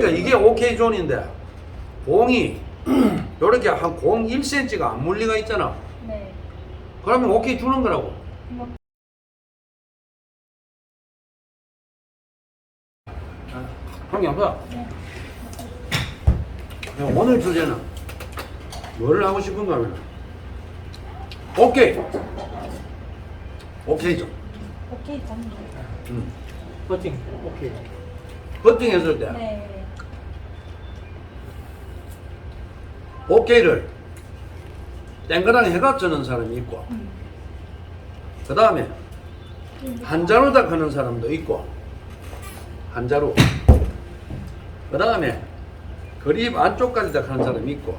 그러니까 이게 오케이 존인데 공이 요렇게 한 공 1cm가 안 물리가 있잖아. 네. 그러면 오케이 주는 거라고. 뭐, 형님, 봐. 네. 그냥 오늘 주제는 뭐를 하고 싶은가 하면 오케이. 오케이죠. 오케이 저는 음. 퍼팅 오케이 버팅 했을 때 네. 오케이를 땡그랑 해가 주는 사람이 있고 음. 그 다음에 한자로 다 하는 사람도 있고 한자로. 그 다음에 그립 안쪽까지 다 하는 사람이 있고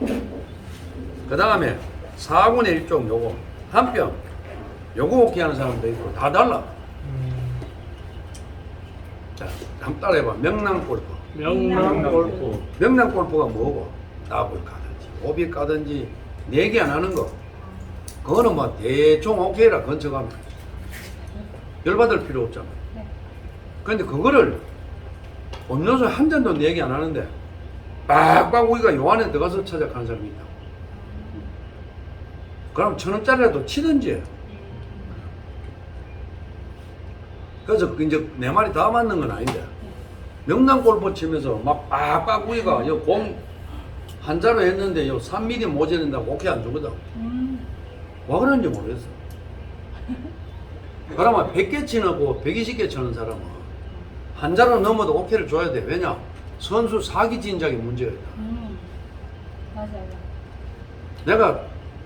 그 다음에 4분의 1쪽 요거 한뼘 요거 오케이 하는 사람도 있고 다 달라. 음, 자 한번 따라해봐. 명랑 골프. 명랑 골프. 명랑 골프가 뭐고? 까든지 오비 까든지 내기 안 하는 거. 그거는 뭐 대충 오케이라 건쳐가면. 열받을 필요 없잖아. 네. 근데 그거를 음료수 한 잔도 내기 안 하는데 빡빡 우리가 요 안에 들어가서 찾아가는 사람이 있다. 그럼 천 원짜리라도 치든지. 그래서 그 이제 내 말이 다 맞는 건 아닌데 명랑 골프 치면서 막 빡빡 우리가 요공 한자로 했는데 요 3mm 모자른다고 오케이 안 주거든 음. 와 그런지 모르겠어. 그러면 100개 치고 120개 치는 사람은 한자로 넘어도 오케이를 줘야 돼. 왜냐? 선수 사기 진작이 문제가 있다. 음. 맞아요. 내가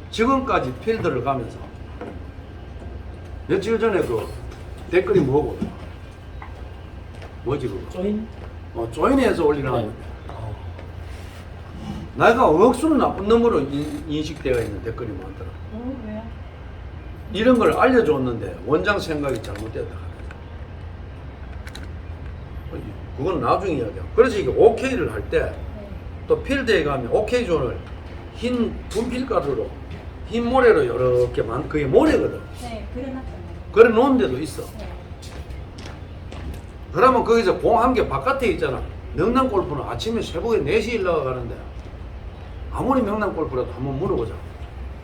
지금까지 필드를 가면서 며칠 전에 그 댓글이 뭐고? 뭐지 그거? 조인 어, 조인해서 올리는 네. 내가 억수로 나쁜 놈으로 인- 인식되어 있는 댓글이 많더라. 어, 왜요? 이런 걸 알려줬는데 원장 생각이 잘못됐다. 그건 나중에 이야기야. 그래서 이게 오케이를 할 때또 네. 필드에 가면 오케이 존을 흰 분필가루로 흰 모래로 이렇게 만 그게 모래거든. 네, 그려놨잖아요. 그래 놓은 데도 있어. 네. 그러면 거기서 공 한 개 바깥에 있잖아. 명랑 골프는 아침에 새벽에 4시에 올라가는데 아무리 명랑 골프라도 한번 물어보자.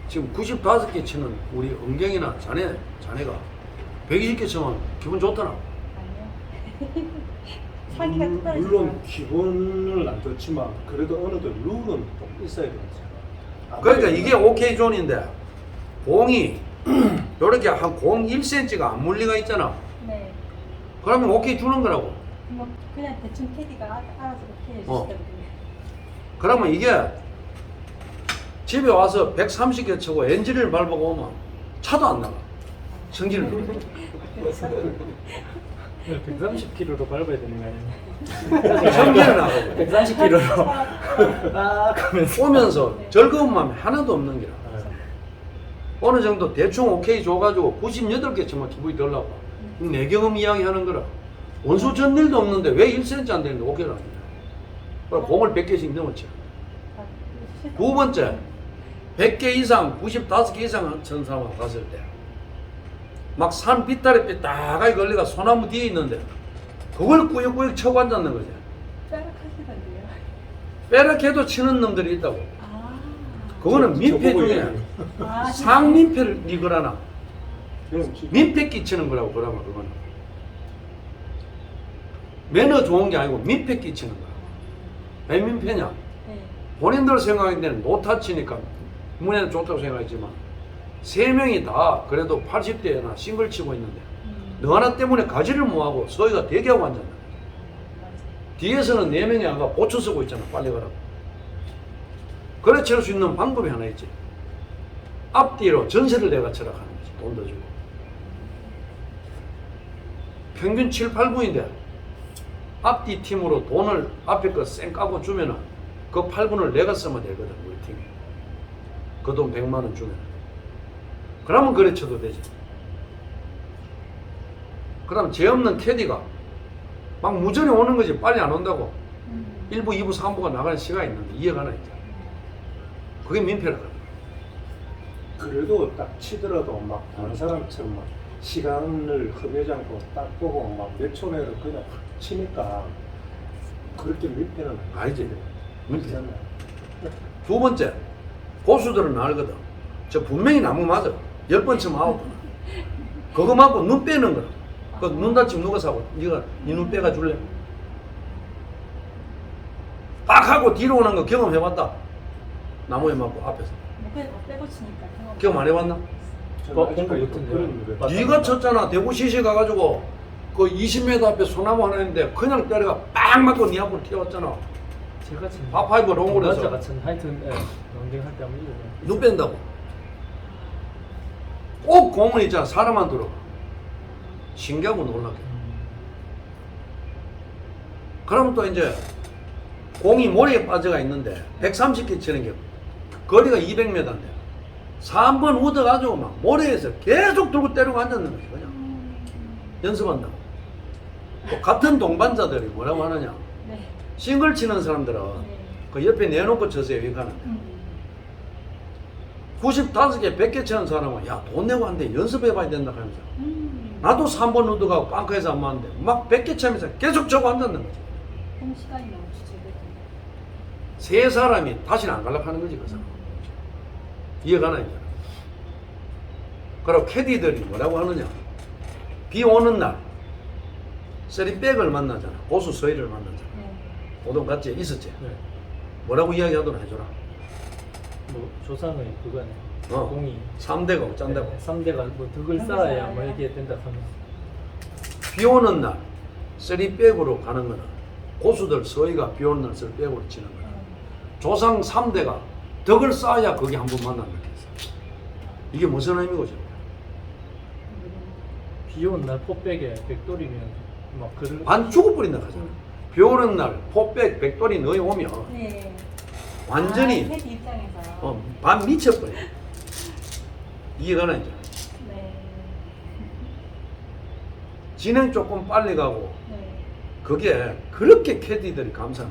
지금 95개 치는 우리 은경이나 자네, 자네가 120개 치면 기분 좋더나. 아니요. 사기가 음, 특별히 물론 기본은 안 좋지만 그래도 어느 정도 룰은 좀 있어야 되지 그러니까 이게 오케이 존인데 공이 이렇게 한 공 1cm가 안 물리가 있잖아. 네. 그러면 오케이 주는 거라고. 뭐 그냥 대충 캐디가 알- 알아서 오케이 어. 해주시더라고요. 그러면 이게 집에 와서 130개 치고 엔진을 밟아고 오면 차도 안 나가. 성질을 내고. 130km로 밟아야 되는 거 아니에요? 성질을 나가고. 130km로 아 하면서 오면서 즐거운 마음이 하나도 없는 게라. 아, 어느 정도 대충 오케이 줘가지고 98개 치면 기분이 덜 나빠. 내 경험 이야기 하는 거라. 원수 전 일도 없는데 왜 1cm 안 되는데 오케이를 안 돼? 그럼 공을 100개씩 넘었지. 두 번째, 100개 이상, 95개 이상 천 사람 갔을 때, 막산 빗다리 삐딱하게 걸려가 소나무 뒤에 있는데, 그걸 꾸역꾸역 쳐고 앉았는 거지. 빼락하시던데요. 빼락해도 치는 놈들이 있다고. 아. 그거는 민폐 중에. 아, 상민폐를 진짜 민폐 끼치는 거라고 그러면 그거는. 매너 좋은 게 아니고 민폐 끼치는 거야. 왜 민폐냐? 네. 본인들 생각할 때는 노타치니까 문에는 좋다고 생각했지만 세 명이 다 그래도 80대나 싱글 치고 있는데 음. 너 하나 때문에 가지를 못하고 서희가 대기하고. 맞아요. 뒤에서는 네 명이 아가 보초 쓰고 있잖아. 빨리 가라고. 그래 칠수 있는 방법이 하나 있지. 앞뒤로 전세를 내가 쳐라 하는 거지. 돈더 주고. 평균 7, 8분인데 앞뒤 팀으로 돈을 앞에 거쌩 까고 주면은 그 8분을 내가 쓰면 되거든. 우리 팀이. 그 돈 100만 원 주면. 그러면 그래 쳐도 되지. 그럼 죄 없는 캐디가 막 무전이 오는 거지. 빨리 안 온다고. 음. 1부, 2부, 3부가 나가는 시간이 있는데 이해가 나 있잖아. 그게 민폐라고. 그래도 딱 치더라도 막 다른 사람처럼 막 시간을 허비하지 않고 딱 보고 막 몇 초 내로 그냥 확 치니까 그렇게 밀폐는 아니지. 밀폐. 두 번째, 고수들은 알거든. 저 분명히 나무 맞아. 열번 치면 아홉 번. 그거 맞고 눈 빼는 거라. 그눈 다치면 누가 사고? 네가 네눈 빼가 줄래? 빡 하고 뒤로 오는 거 경험해봤다. 나무에 맞고 앞에서. 목에 다 빼고 치니까 경험. 경험 안 해봤나? 어, 일을 맞다. 네가 쳤잖아. 대구 시시 가가지고 그 20m 앞에 소나무 하나 있는데 그냥 때려가 빵 맞고 네 앞으로 튀어왔잖아. 제가 친 파파이브 롱홀에서 동반자 같은 하여튼 예, 런딩 할때 한번 이러네. 눈 뺀다고. 꼭 공은 있잖아. 사람만 들어. 신기하고 놀랍게. 그러면 또 이제 공이 모래에 빠져가 있는데 130개 치는 게 거리가 200m인데 3번 얻어가지고 막 모래에서 계속 들고 때리고 앉았는 거지 그냥 연습한다고 또 같은 동반자들이 뭐라고 하느냐 네. 싱글 치는 사람들은 네. 그 옆에 내놓고 쳐서요 이거는 음. 95개 100개 치는 사람은 야 돈 내고 한대 연습해봐야 된다 하면서. 음. 나도 3번 얻어가고 빵커에서 안 맞는데 막 100개 치면서 계속 저거 앉았는 거지. 공 시간이 너무 주제거든요. 세 사람이 다시는 안 갈락하는 거지 그 사람. 이해가나 이제 그리고 캐디들이 뭐라고 하느냐. 비 오는 날 쓰리백을 만나잖아. 고수 서희를 만나잖아. 네. 오동 같이 있었지. 네. 뭐라고 이야기하더라 해줘라 뭐 조상의 그거네. 어. 공이 3대가 짠다고 3대가 뭐 덕을 덕을 쌓아야. 뭐 이게 된다 하면 비 오는 날 쓰리백으로 가는 거는 고수들 서희가 비 오는 날 쓰리백으로 치는 거야 네. 조상 3대가 덕을 쌓아야 거기 한 번 만난다 했어 이게 무슨 의미고 지금 비 오는 날 포백에 백돌이면 막 그를 반 죽어버린다 하잖아. 비 오는 날 포백 백돌이 너희 오면 네. 완전히 아, 입장에서. 어, 반 미쳐버려. 이해가 나 이제. 네. 진행 조금 빨리 가고 네. 그게 그렇게 캐디들이 감사해.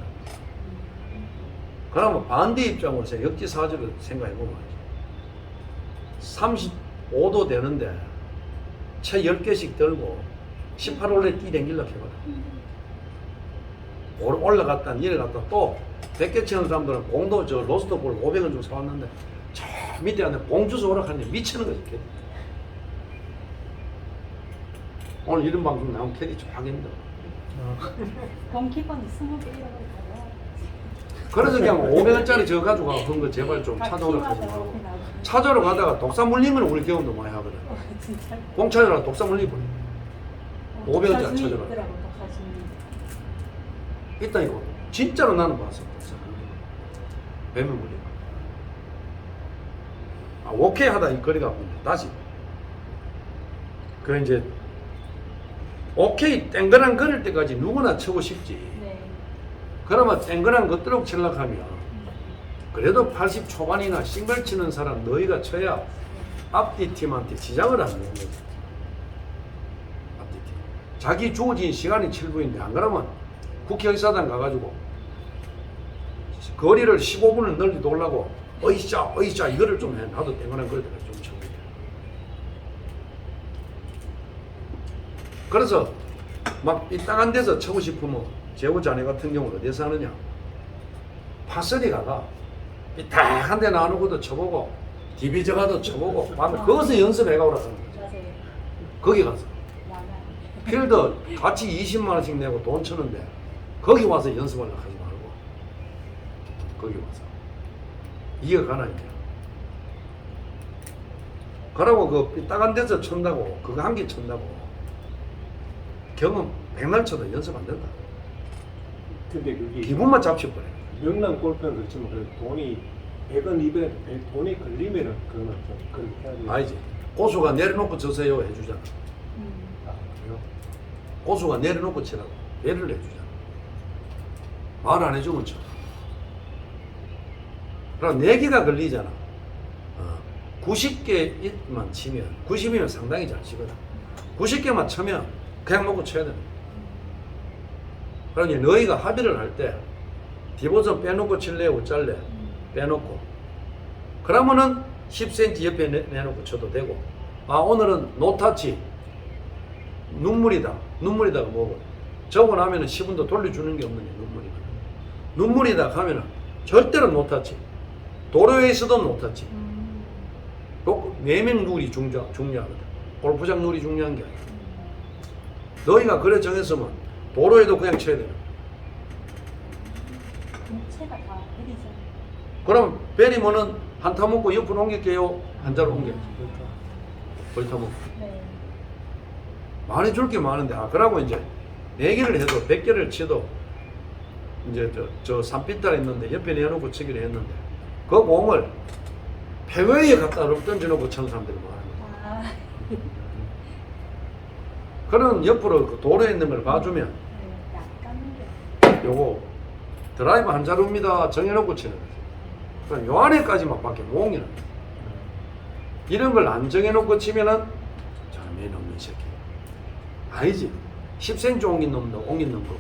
그러면 반대 입장으로서 역지사지로 생각해보면 35도 되는데 채 10개씩 들고 18홀에 뛰댕길라 해봐라. 올- 올라갔다 내려갔다 또 100개 치는 사람들은 공도 저 로스트 볼 500원 주고 사왔는데 저 밑에 안에 봉주소 오락하는데 미치는 거지. 오늘 이런 방송 나오면 캐디 좀 하기 힘들어. 어, 공 키퍼는 스무 개 잃어버리다가. 그래서 그냥 500원짜리 저거 가지고 가서 거 제발 좀 찾아오라 하지 말고 찾아러 가다가 독사 물리면 우리 경험도 많이 하거든 어, 진짜. 공 찾으러 독사 물리버려 500 원짜리 독사진이 찾아라. 있더라고, 독사진이. 있다 이거 진짜로 나는 봤어 뱀을 물리 아 오케이 하다 이 거리가 아픈데 다시 그 이제 오케이 땡그랑 걸을 때까지 누구나 치고 싶지 네. 그러면 땡그랑 것들하고 칠락하면 그래도 80 초반이나 싱글 치는 사람 너희가 쳐야 앞뒤 팀한테 지장을 안 내는 거지. 앞뒤 팀. 자기 주어진 시간이 7분인데 안 그러면 국회의사당 가가지고 거리를 15분을 널리 돌라고 어이샤 어이샤 이거를 좀 해. 나도 땡그랑 거릴 때까지 좀 돼. 그래서 막 삐딱한 데서 쳐고 싶으면 제우 자네 같은 경우는 어디서 하느냐 파서리 가가 삐딱한 데 나누고도 쳐보고 디비저 가도 쳐보고 밤에 거기서 연습해가 오라 하는 맞아요. 거기 가서. 필드 같이 20만 원씩 내고 돈 쳐는데 거기 와서 연습하려고 하지 말고 거기 와서 이제 그러고 그 삐딱한 데서 쳤다고 그거 한개 쳤다고. 경험 백날 쳐도 연습 안 된다. 근데 그게 기분만 잡혀버려. 명랑 골프는 그렇지만 그 돈이 100원, 200원, 돈이 걸리면은 그거는 좀 그렇게 해야 돼요. 알지? 고수가 내려놓고 쳐세요 해주잖아. 음. 아, 그래요? 고수가 내려놓고 치라고. 배를 해주잖아 말 안 해주면 쳐 그럼 4개가 걸리잖아. 어, 90개만 치면 90이면 상당히 잘 치거든. 90개만 치면 그냥 놓고 쳐야 돼 그러니 너희가 합의를 할 때 디보전 빼놓고 칠래 어쩔래? 빼놓고. 그러면은 10cm 옆에 내, 내놓고 쳐도 되고. 아 오늘은 노타치. 눈물이다. 눈물이다가 뭐고 저고 나면은 10분도 돌려주는 게 없는 게 눈물이거든. 눈물이다 하면은 절대로 못 탔지. 도로에 있어도 못 탔지. 음. 또 내면 룰이 중요, 중요하거든. 골프장 룰이 중요한 게 아니야. 너희가 그래 정했으면 도로에도 그냥 쳐야 되는 거야. 전체가 다 베리죠. 그럼 베리면은 한타 먹고 옆으로 옮길게요. 한자로 옮겨. 벌타 먹고. 네. 많이 줄 게 많은데, 아, 그러고 이제, 네 개를 해도, 백 개를 쳐도, 이제 저, 저 산비탈 있는데, 옆에 내놓고 치기를 했는데, 그 공을 페웨이에 갖다 던져놓고 천 사람들이 많아요. 아. 그런 옆으로 그 도로에 있는 걸 봐주면, 네. 요거 드라이브 한 자루입니다. 정해놓고 치는. 그럼 요 안에까지만 밖에 거야. 이런 걸 안 정해놓고 치면은, 저놈이 놈의 새끼. 아니지. 10cm 옮긴 놈도 옮긴 놈도.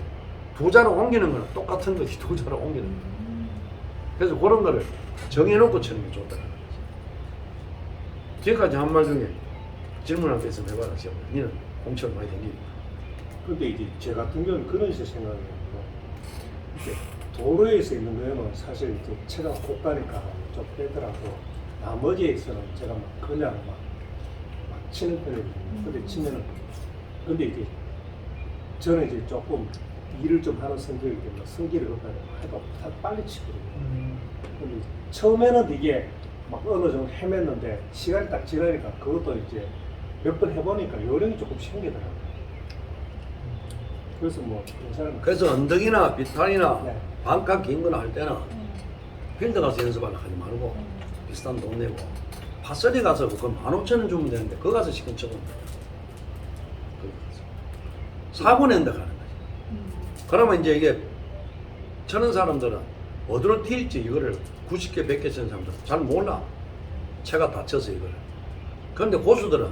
두 자루 옮기는 거는 똑같은 두 자루 옮기는. 음. 그래서 그런 거를 정해놓고 치는 게 좋다. 지금까지 한 말 중에 질문 한개 있으면 해봐라. 시험. 니는 공처럼 많이 댕기니까. 근데 이제 제 같은 경우는 그런 식의 생각이에요. 이게 도로에서 있는 거는 사실 이제 체가 곱다니까 좀 빼더라도 나머지에서는 제가 막 그냥 막, 막 치는 편이거든요. 근데 치면은 근데 이제 저는 이제 조금 일을 좀 하는 성격이기 때문에 성기를 갖다 해도 다 빨리 치거든요. 음, 처음에는 이게 막 어느 정도 헤맸는데 시간이 딱 지나니까 그것도 이제 몇 번 해보니까 요령이 조금 생기더라고요. 그래서 뭐 괜찮은 것 그래서 언덕이나 비탈이나 네. 반값 긴 거나 할 때는 음. 필드 가서 연습하려 하지 말고 음. 비싼 돈 내고 파서리 가서 그거 만 오천 원 주면 되는데 그거 가서 시킨 척은. 사고 낸다 가는. 음. 그러면 이제 이게 쳐는 사람들은 어디로 튈지 이거를 90개, 100개 치는 사람들은 잘 몰라. 채가 다쳐서 이거를. 그런데 고수들은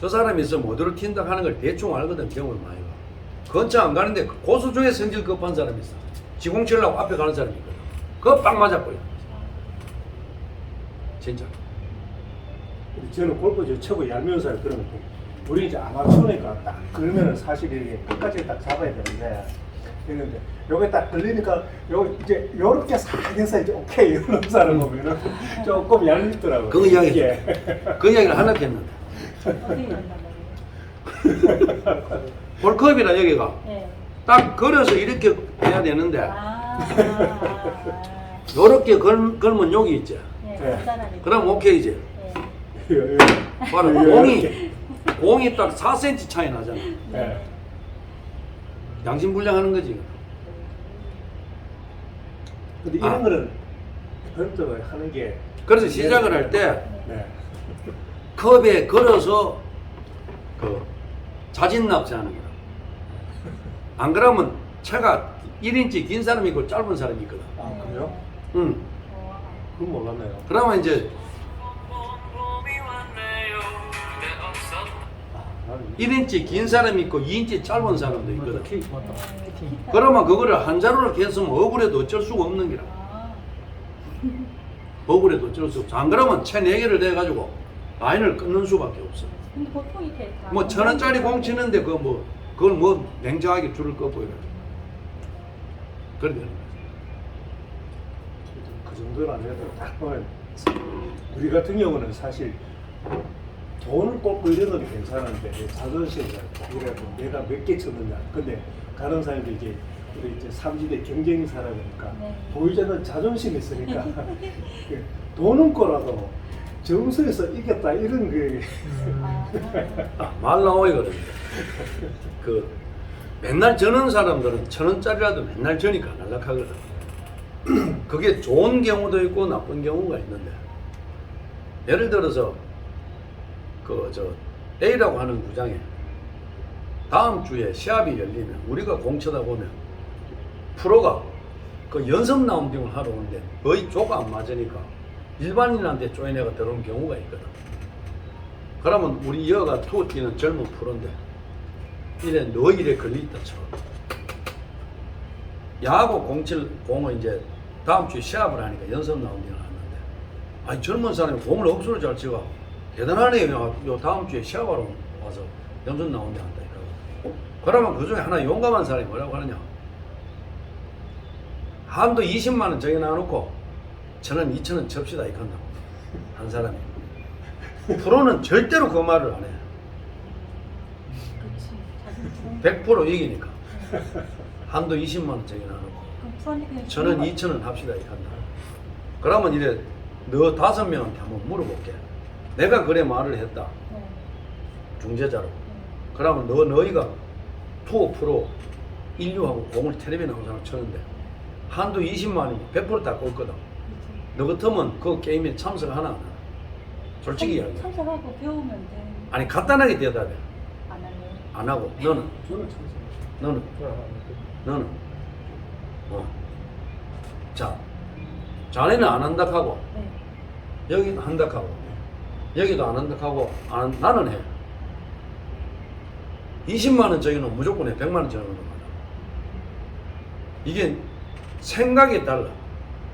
저 사람이 있으면 어디로 튄다 하는 걸 대충 알거든, 경험을 많이 가. 근처 안 가는데 그 고수 중에 성질 급한 사람이 있어. 지공 치려고 앞에 가는 사람이 있거든. 그거 빵 맞아버려. 진짜. 저는 골프 저 쳐고 얄미운 사람 그런 거 우리 이제 아마추어니까 딱 그러면은 사실 이게 끝까지 딱 잡아야 되는데 그런데 요게 딱 걸리니까 요 이제 요렇게 살해서 이제 오케이 이런 사람 보면은 조금 얄밉더라고요. 그거 이야기 이게. 그 이야기를 하려고 했는데. 볼컵이라 여기가 네. 딱 걸어서 이렇게 해야 되는데 아. 아. 요렇게 걸, 걸면 여기 있지. 네. 네. 간단하게. 그럼 오케이지. 네. 요- 요- 봐라, 요- 공이. 공이 딱 4cm 차이 나잖아. 네. 양심불량하는 거지. 근데 아. 이런 거는 별도로 하는 게 그래서 시작을 할 때 네. 컵에 걸어서 그 자진 납세하는 거야. 안 그러면 차가 1인치 긴 사람이 있고 짧은 사람이 있거든. 아 그래요? 응. 와. 그건 몰랐네요. 그러면 이제 1인치 긴 사람이 있고 2인치 짧은 사람도 있거든. 그러면 그거를 한 자루를 했으면 억울해도 어쩔 수가 없는 게라. 아. 억울해도 어쩔 수 없어. 안 그러면 채 4개를 대가지고 라인을 끊는 수밖에 없어. 근데 보통 이렇게 다뭐천 원짜리 공 치는데 그거 뭐 그걸 뭐 냉정하게 줄을 꺾고 이래. 그래 되는. 그 정도는 딱 보면 우리 같은 경우는 사실 돈을 꽂고 이러는 게 괜찮은데 자존심이라 이래도 내가 몇 개 쳤느냐 근데 가는 사람도 이제 우리 이제 삼지대 경쟁 사람이니까 네. 보이자는 자존심이 있으니까 그 돈은 거라도 점수에서 이겼다 이런 그 아. 아, 말 나오거든요. 그 맨날 저는 사람들은 천 원짜리라도 맨날 저니까 날락하거든. 그게 좋은 경우도 있고 나쁜 경우가 있는데 예를 들어서 그 저 A라고 하는 구장에 다음 주에 시합이 열리면 우리가 공 쳐다 보면 프로가 그 연습 라운딩을 하러 오는데 거의 조가 안 맞으니까 일반인한테 쪼이내가 들어온 경우가 있거든. 그러면 우리 여가 투어 뛰는 젊은 프로인데 이래 너 일에 걸려있다 쳐. 야구 공칠 공을 이제 다음 주에 시합을 하니까 연습 라운딩을 하는데 아니 젊은 사람이 공을 억수로 잘 치고 대단하네요. 요 다음 주에 시합하러 와서 연습 라운딩 한다니까. 그러면 그 중에 하나 용감한 사람이 뭐라고 하느냐? 한도 20만 원 저기 놔놓고 저는 2천 원 접시다 이건다 한 사람이 프로는 절대로 그 말을 안 해. 그렇지. 100% 이기니까 한도 20만 원 저기 놔놓고 그럼 프로님 그냥 저는 주는 거- 2천 원 합시다 이건다. 그러면 이래 너 다섯 명한테 한번 물어볼게. 내가 그래 말을 했다 네. 중재자로. 네. 그러면 너 너희가 투어 프로 인류하고 공을 텔레비전 항상 쳤는데 한도 20만 원이면 100%다 꼴거든. 너 같으면 그 게임에 참석 하나 안 하나? 솔직히 참- 이야기해. 참석하고 배우면 돼. 아니 간단하게 대답해. 안 할래. 안 하고 너는 저는 참석했어요. 너는. 너는 어. 자 자네는 안 한다 하고 네. 여기는 한다 하고 여기도 안 한다 하고 안, 나는 해. 20만 원 저기는 무조건 해. 100만 원 저기는 안 이게 생각이 달라.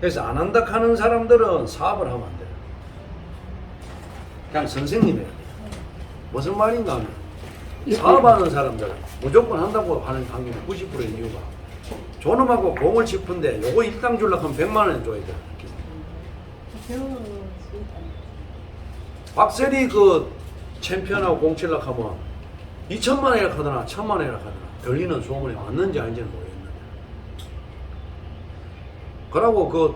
그래서 안 한다 하는 사람들은 사업을 하면 안 돼. 그냥 선생님이 해야 돼. 무슨 말인가 하면 사업하는 사람들은 무조건 한다고 하는 확률이 90%의 이유가 존엄하고 공을 짚은데 요거 일당 주려고 하면 100만 원 줘야 돼. 박세리 그 챔피언하고 공칠락 하면 2천만 원이라 하더나 1천만 원이라 하더나 들리는 소문이 맞는지 아닌지는 모르겠는데. 그러고 그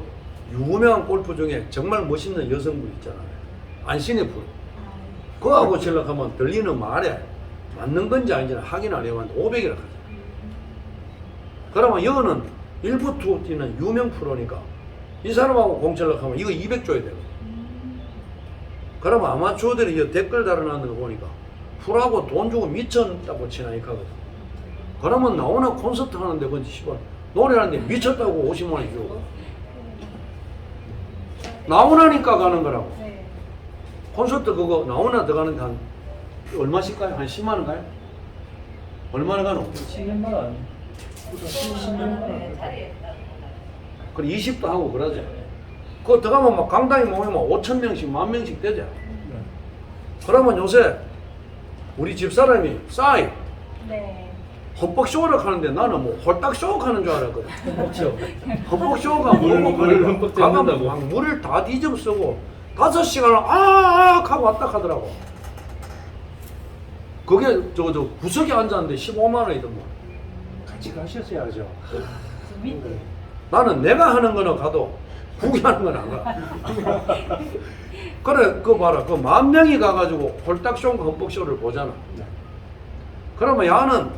유명한 골프 중에 정말 멋있는 여성분 있잖아요. 안신의 프로 아, 그거하고 칠락 하면 들리는 말에 맞는 건지 아닌지는 확인 안 해봤는데 500이라 하죠 그러면 이거는 일부 투어 뛰는 유명 프로니까 이 사람하고 공칠락 하면 이거 200 줘야 되고 음. 그러면 아마추어들이 이 댓글 달아놨는 거 보니까 풀하고 돈 주고 미쳤다고 치나니까 거든. 그러면 나오나 콘서트 하는데 그지 씨발 노래하는데 미쳤다고 50만 원 주고 나오나니까 가는 거라고 네. 콘서트 그거 나오나 들어가는데 한 얼마씩 가요? 한 10만 원 가요? 얼마나 가노? 10년만 안. 10년만 안. 그래 20도 하고 그러지 그거 들어가면 막 강당에 모이면 5천 명씩 만 명씩 되지 네. 그러면 요새 우리 집사람이 싸이 네. 헛벅 쇼를 하는데 나는 뭐 홀딱 쇼 하는 줄 알았거든. 그렇죠. 헛벅쇼가 물, 뭐 물을 흠뻑 가면. 막 물을 다 뒤집어 쓰고 다섯 시간을 아아 하고 왔다 하더라고. 그게 저저 구석에 앉았는데 15만 원이더만. 같이 가셨어야죠. 좀 밑에. 나는 내가 하는 거는 가도 구경하는 건 안 가. 그래 그거 봐라 그 만 명이 가가지고 홀딱쇼인가 흠뻑쇼를 보잖아. 네. 그러면 야는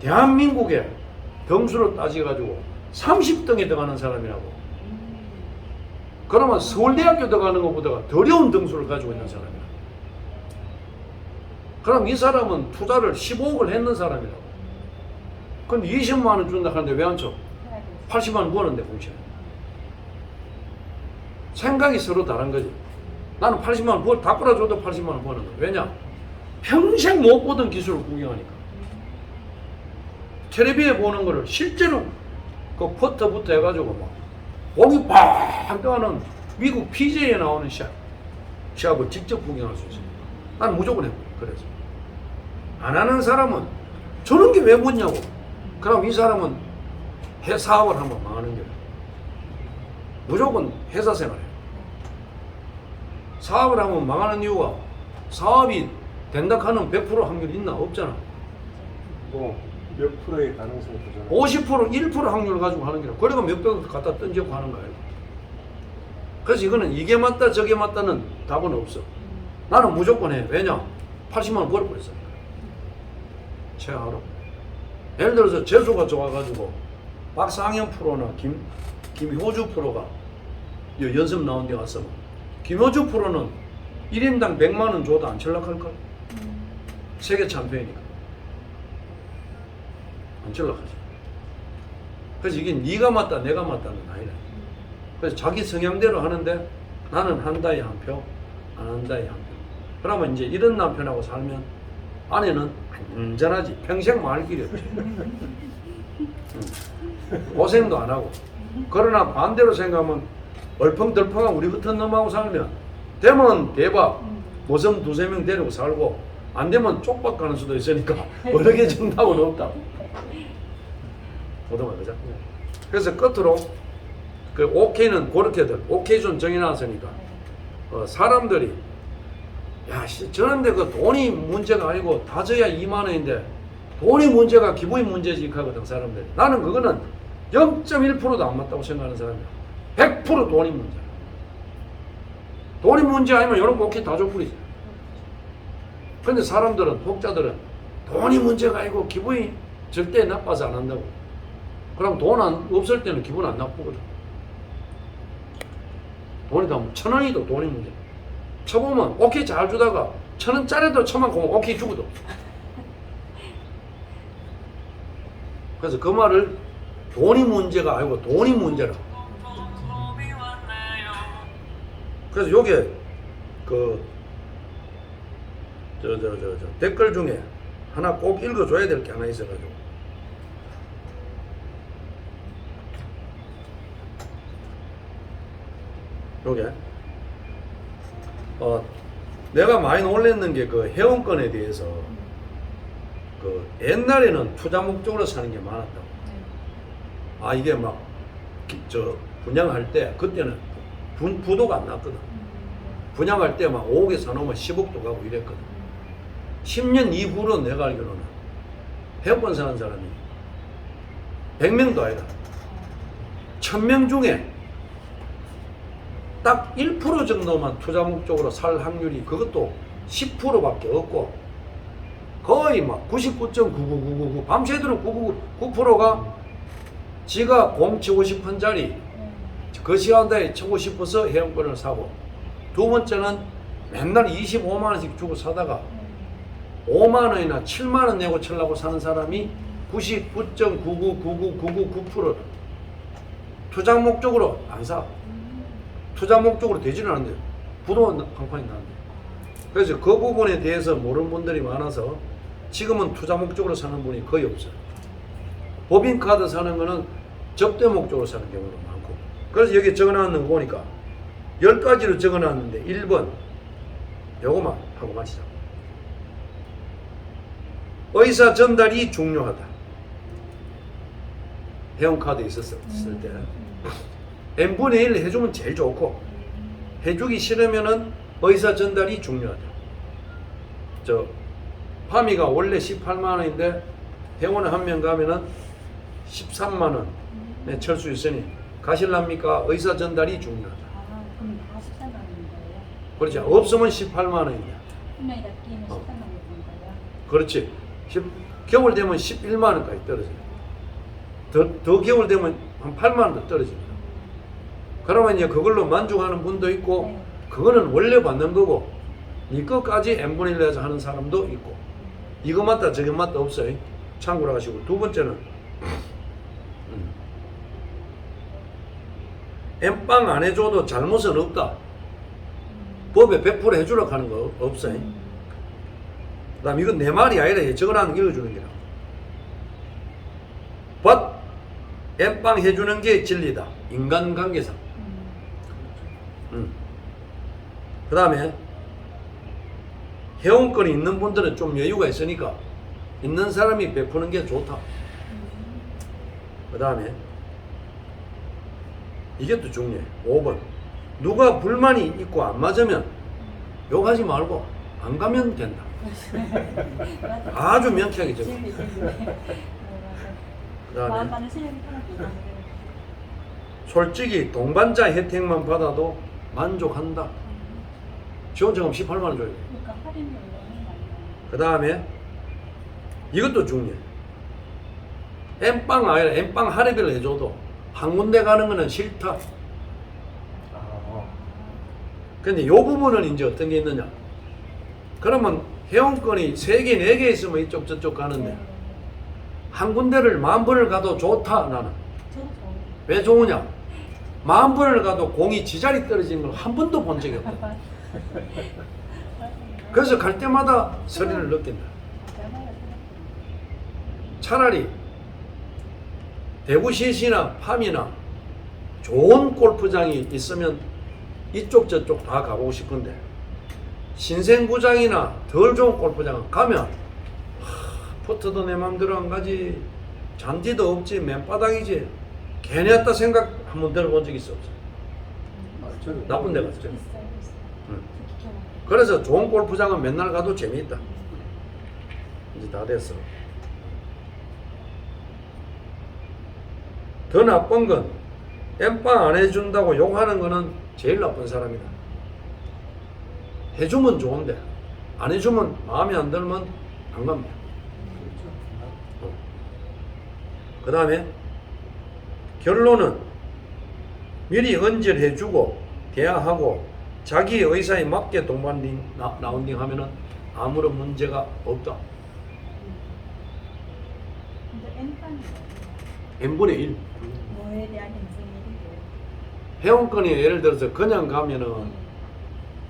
대한민국에 등수로 따져가지고 30등에 들어가는 사람이라고. 그러면 서울대학교 들어가는 것보다 더 어려운 등수를 가지고 있는 사람이야. 그럼 이 사람은 투자를 15억을 했는 사람이라고. 근데 20만 원 준다 하는데 왜 안 쳐? 해야 돼. 80만 원 버는데 공시에. 생각이 서로 다른 거지. 나는 80만 원 벌, 다 끌어줘도 80만 원 버는 거야. 왜냐? 평생 못 보던 기술을 구경하니까. 텔레비에 보는 거를 실제로 그 퍼터부터 해가지고 막 공이 팍 떠가는 미국 PJ에 나오는 시합 시합을 직접 구경할 수 있어요. 난 무조건 해. 그래서 안 하는 사람은 저런 게 왜 못냐고. 그럼 이 사람은 회 사업을 한번 망하는 거예요. 무조건 회사 생활해. 사업을 하면 망하는 이유가 사업이 된다 하는 100% 확률 있나? 없잖아. 뭐몇 프로의 가능성이 보잖아요. 50% 1% 확률 가지고 하는 거라. 그래가 몇백억 갖다 던지고 하는 거예요. 그래서 이거는 이게 맞다 저게 맞다는 답은 없어. 나는 무조건 해. 왜냐? 80만 원 벌어버렸어. 최하로. 예를 들어서 재수가 좋아가지고 박상현 프로나 김, 김효주 프로가 여- 연습 나온 데 갔으면 김효주 프로는 1인당 100만 원 줘도 안 철락할걸? 세계 챔피언이니까. 안 철락하지. 그래서 이게 네가 맞다 내가 맞다는 아니라. 그래서 자기 성향대로 하는데 나는 한다에 한 표, 안 한다에 한 표. 그러면 이제 이런 남편하고 살면 아내는 안전하지. 평생 말 길이 없지. 응. 고생도 안 하고. 그러나 반대로 생각하면 얼펑덜펑한 우리 같은 놈하고 살면 되면 대박. 모섬 두세 명 데리고 살고 안 되면 쪽박 가는 수도 있으니까 어느 게 정답은 없다. 보더만 그죠? 그래서 끝으로 그 오케이는 그렇게들 오케이 좀 정해놨으니까 어, 사람들이 야 씨, 저런데 그 돈이 문제가 아니고 다져야 2만 원인데 돈이 문제가 기본이 문제지 하거든 사람들이 나는 그거는 0.1%도 안 맞다고 생각하는 사람이야 100% 돈이 문제야 돈이 문제 아니면 거 오케이 다 줘버리지 근데 사람들은 독자들은 돈이 문제가 아니고 기분이 절대 나빠서 안 한다고 그럼 돈 안, 없을 때는 기분 안 나쁘거든 돈이 다, 천 원이도 돈이 문제. 쳐보면 오케이 잘 주다가 천 원짜리도 천만 공 오케이 주고도. 그래서 그 말을 돈이 문제가 아니고 돈이 문제라. 그래서 요게 그 저 저 저 저 댓글 중에 하나 꼭 읽어줘야 될 게 하나 있어가지고. 요게 어 내가 많이 놀랬는 게 그 회원권에 대해서 그 옛날에는 투자 목적으로 사는 게 많았다고. 아 이게 막 저 분양할 때 그때는 분, 부도가 안 났거든. 분양할 때 막 5억에 사놓으면 10억도 가고 이랬거든. 10년 이후로 내가 알기로는 회원권 사는 사람이 100명도 아니다. 1000명 중에 딱 1% 정도만 투자 목적으로 살 확률이 그것도 10%밖에 없고 거의 막 99.99999 밤새도록 999%가 지가 공 치고 싶은 자리 그 시간대에 치고 싶어서 회원권을 사고 두 번째는 맨날 25만 원씩 주고 사다가 5만 원이나 7만 원 내고 치려고 사는 사람이 99.9999999% 투자 목적으로 안 사. 투자 목적으로 되지는 않는데 부동산 방판이 나는데 그래서 그 부분에 대해서 모르는 분들이 많아서 지금은 투자 목적으로 사는 분이 거의 없어요. 법인카드 사는 거는 접대 목적으로 사는 경우도 그래서 여기 적어놨는 거 보니까 10가지로 적어놨는데 1번 요거만 하고 마치자. 의사 전달이 중요하다. 회원카드 있었을 때 n분의 1 해주면 제일 좋고 해주기 싫으면은 의사 전달이 중요하다. 저 파미가 원래 18만 원인데 회원에 한명 가면은 13만 원에 칠수 있으니 가실랍니까? 의사 전달이 중요하다. 아, 그럼 다 14만 원인 거예요? 그렇지. 없으면 18만 원이냐. 한 명이 다 끼면 어. 14만 원인 거예요? 그렇지. 10, 겨울 되면 11만 원까지 떨어져요. 더, 더 겨울 되면 한 8만 원 더 떨어집니다. 그러면 이제 그걸로 만족하는 분도 있고, 네. 그거는 원래 받는 거고, 이 것까지 n분의 1 내서 하는 사람도 있고, 이거 맞다 저거 맞다 없어요. 참고로 하시고. 두 번째는, n빵 안 해줘도 잘못은 없다. 법에 100% 해주라고 하는 거 없어요. 그 다음 이건 내 말이 아니라 적어놨는 거 읽어주는 게라. 벗 엠빵 해주는 게 진리다. 인간관계상. 음. 그 다음에 회원권이 있는 분들은 좀 여유가 있으니까 있는 사람이 베푸는 게 좋다. 그 다음에 이게 또 중요해. 5번. 누가 불만이 있고 안 맞으면 욕하지 말고 안 가면 된다. 아주 명쾌하게 적어. 재미. 그다음에 마음 받는 실력이 떨어지고. 솔직히 동반자 혜택만 받아도 만족한다. 지원자금 18만 원 줘야 돼. 그러니까 할인을 너무 많이 그 다음에 이것도 중요해. 엠빵 아니라 엠빵 할애비를 해줘도 한 군데 가는 거는 싫다. 아, 근데 이 부분은 이제 어떤 게 있느냐. 그러면 회원권이 3개, 4개 있으면 이쪽 저쪽 가는데 한 군데를 만 번을 가도 좋다 나는. 왜 좋으냐? 만 번을 가도 공이 지자리 떨어지는 걸 한 번도 본 적이 없다. 그래서 갈 때마다 서리를 느낀다. 차라리 대구시시나 팜이나 좋은 골프장이 있으면 이쪽 저쪽 다 가보고 싶은데 신생구장이나 덜 좋은 골프장 가면 하, 퍼트도 내 맘대로 안 가지. 잔디도 없지. 맨바닥이지. 괜히 했다 생각 한 번 들어본 적 있어 없어? 나쁜 데 갔죠. 응. 그래서 좋은 골프장은 맨날 가도 재미있다. 이제 다 됐어 더 나쁜 건 엠빵 안 해준다고 욕하는 거는 제일 나쁜 사람이다. 해주면 좋은데 안 해주면 마음에 안 들면 안 갑니다. 그 다음에 결론은 미리 언질해주고 대화하고 자기 의사에 맞게 동반딩 나, 라운딩 하면은 아무런 문제가 없다. N분의 1. 뭐에 대한 회원권이 예를 들어서 그냥 가면은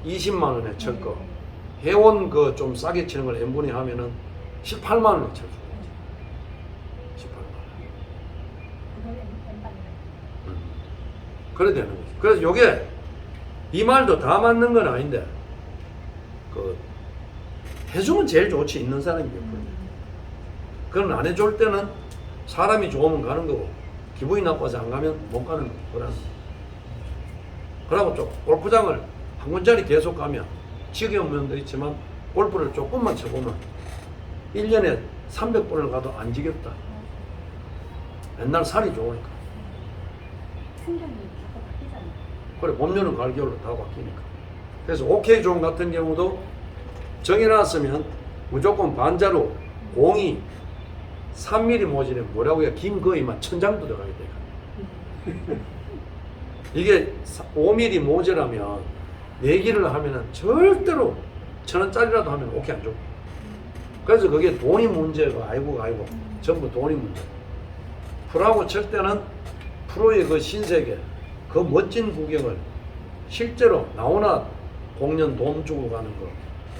20만 원에 칠 거. 회원 그 좀 싸게 치는 걸 n분의 하면은 18만 원에 칠 수. 18만 원. 그걸. 음. 그래 되는 거죠. 그래서 요게 이 말도 다 맞는 건 아닌데 그 해주면 제일 좋지 있는 사람이 몇 프로. 그건 안 해줄 때는 사람이 좋으면 가는 거고 기분이 나빠서 안 가면 못 가는 거라는 거. 그러고 좀 골프장을 한 군자리 계속 가면 지겨운 면도 있지만 골프를 조금만 쳐보면 1년에 300번을 가도 안 지겹다. 맨날 살이 좋으니까. 풍경이 자꾸 바뀌잖아요. 그래 봄, 여름, 가을, 겨울로 다 바뀌니까. 그래서 오케이 존 같은 경우도 정해놨으면 무조건 반자로 공이 3mm 모질에 뭐라고 해야 긴 거이만 천장도 들어가야 돼. 이게 5mm 모자라면 내기를 하면은 절대로 천 원짜리라도 하면 오케이 안 줘. 그래서 그게 돈이 문제가 아니고 아니고 전부 돈이 문제. 프로하고 칠 때는 프로의 그 신세계, 그 멋진 구경을 실제로 나오나 공연 돈 주고 가는 거,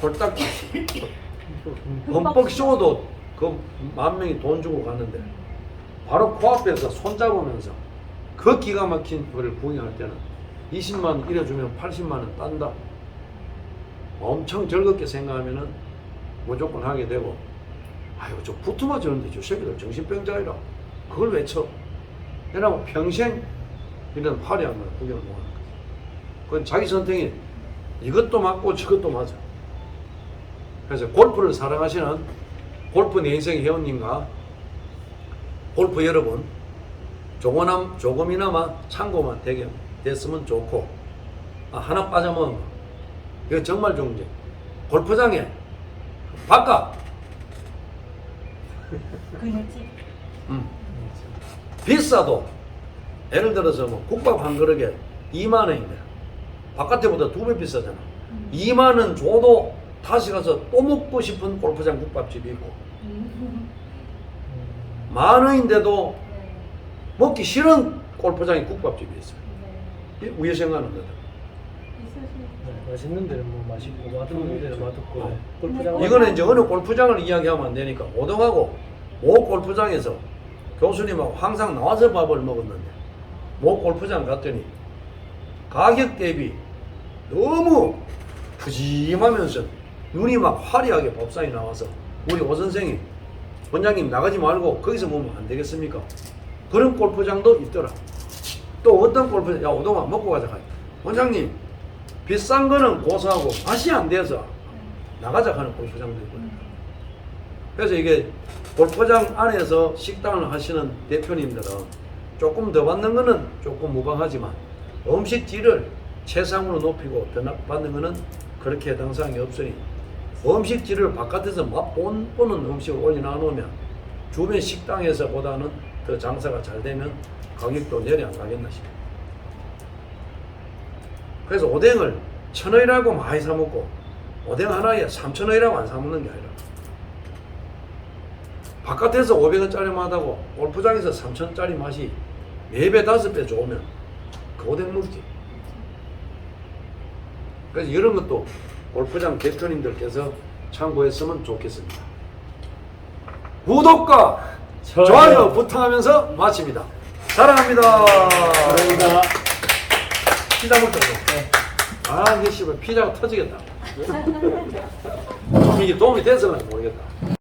홀딱 범벅 쇼도 그 만 명이 돈 주고 가는데 바로 코앞에서 손잡으면서 그 기가 막힌 거를 구경할 때는 20만 원 잃어주면 80만 원 딴다. 엄청 즐겁게 생각하면은 무조건 하게 되고 아유 저 붙으면 저런데 저 새끼들 정신병자이라 그걸 왜 쳐? 이러고 평생 이런 화려한 걸 구경을 못 하는 거지. 그건 자기 선택이 이것도 맞고 저것도 맞아. 그래서 골프를 사랑하시는 골프 내 인생 회원님과 골프 여러분 조금이나, 조금이나마 참고만 되게 됐으면 좋고 아, 하나 빠져먹으면 이거 정말 좋은 게 골프장에 바깥 그늘집. 음. 비싸도 예를 들어서 뭐 국밥 한 그릇에 2만 원인데 바깥에보다 두 배 비싸잖아. 2만 원 줘도 다시 가서 또 먹고 싶은 골프장 국밥집이 있고 음. 만 원인데도 네. 먹기 싫은 골프장에 국밥집이 있어요. 네. 이 위에 생각하는 거다. 네, 맛있는 데는 뭐 맛있고 맛없는 데는 맛없고 어. 골프장 이거는 이제 어느 골프장을 이야기하면 안 되니까 오동하고 모 골프장에서 교수님하고 항상 나와서 밥을 먹었는데 모 골프장 갔더니 가격 대비 너무 푸짐하면서 눈이 막 화려하게 밥상이 나와서 우리 오 선생이 원장님 나가지 말고 거기서 먹으면 안 되겠습니까? 그런 골프장도 있더라. 또 어떤 골프장, 야 오동아 먹고 가자. 원장님 비싼 거는 고소하고 맛이 안 돼서 나가자 하는 골프장도 있거든요. 그래서 이게 골프장 안에서 식당을 하시는 대표님들은 조금 더 받는 거는 조금 무방하지만 음식 질을 최상으로 높이고 더 나- 받는 거는 그렇게 사항이 없으니 음식 질을 바깥에서 맛보는 음식을 올려놔 놓으면 주변 식당에서보다는 더 장사가 잘 되면 가격도 내려 안 가겠나 싶어요. 그래서 오뎅을 천 원이라고 많이 사 먹고 오뎅 하나에 삼천 원이라고 안 사 먹는 게 아니라 바깥에서 500원짜리 맛하고 골프장에서 3천원짜리 맛이 4배, 5배 좋으면 그 오뎅 먹지. 그래서 이런 것도 골프장 대표님들께서 참고했으면 좋겠습니다. 구독과 좋아요 부탁하면서 마칩니다. 사랑합니다. 감사합니다. 피자 먹자. 아, 이게 씨발 피자가 터지겠다. 좀 이게 도움이 돼서는 모르겠다.